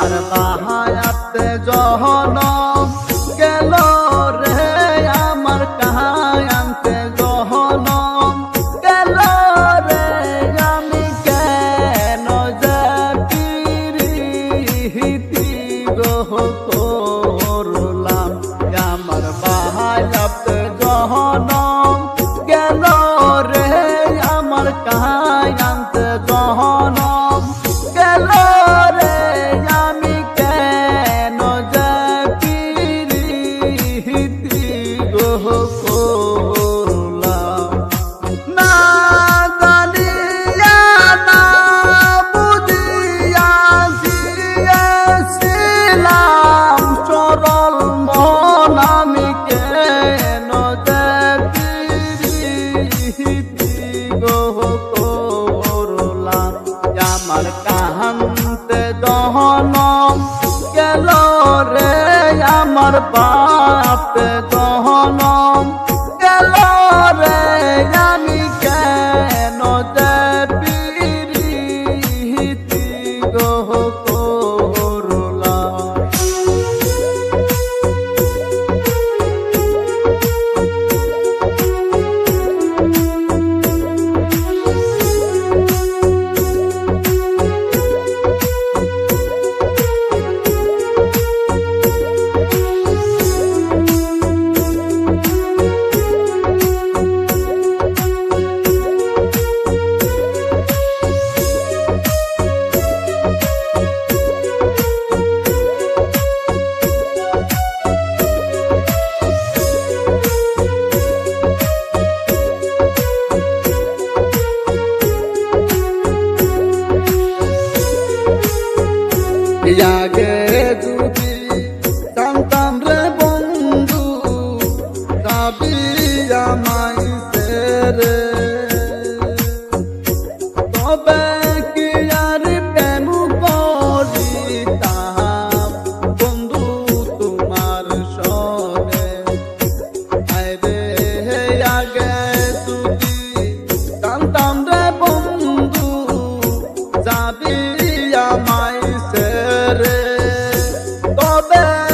আমার কাহায়াতে জহন গেল রে, আমার কাহায়াতে জহন গেল রে, আমি কেন জাতিরিহিতি গহ করলাম? আমার কাহায়াতে জহন গেল রে, আমার আমার পাপ গহনম গেল। আগে যদি জানতাম রে বন্ধু দাবি আমায় be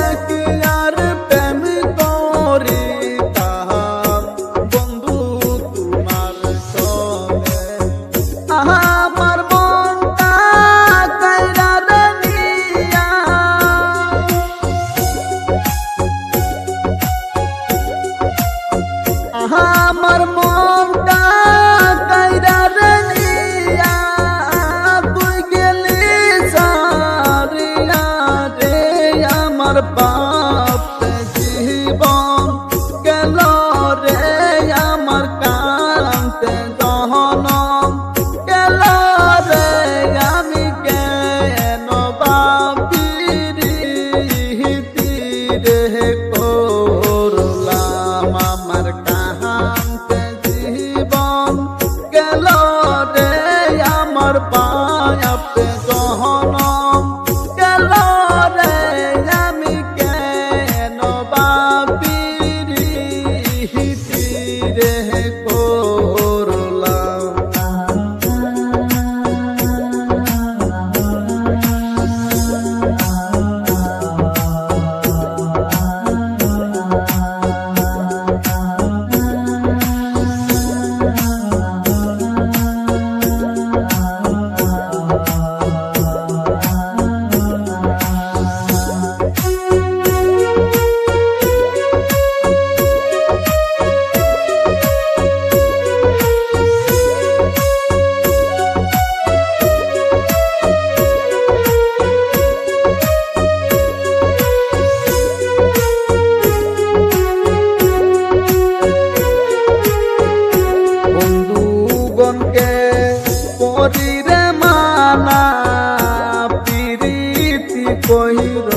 না পিরিতি কহির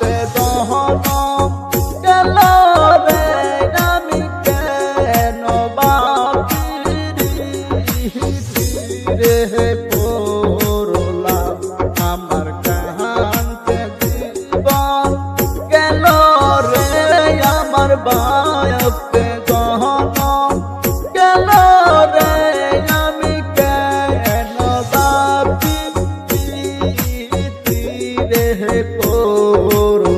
पे করো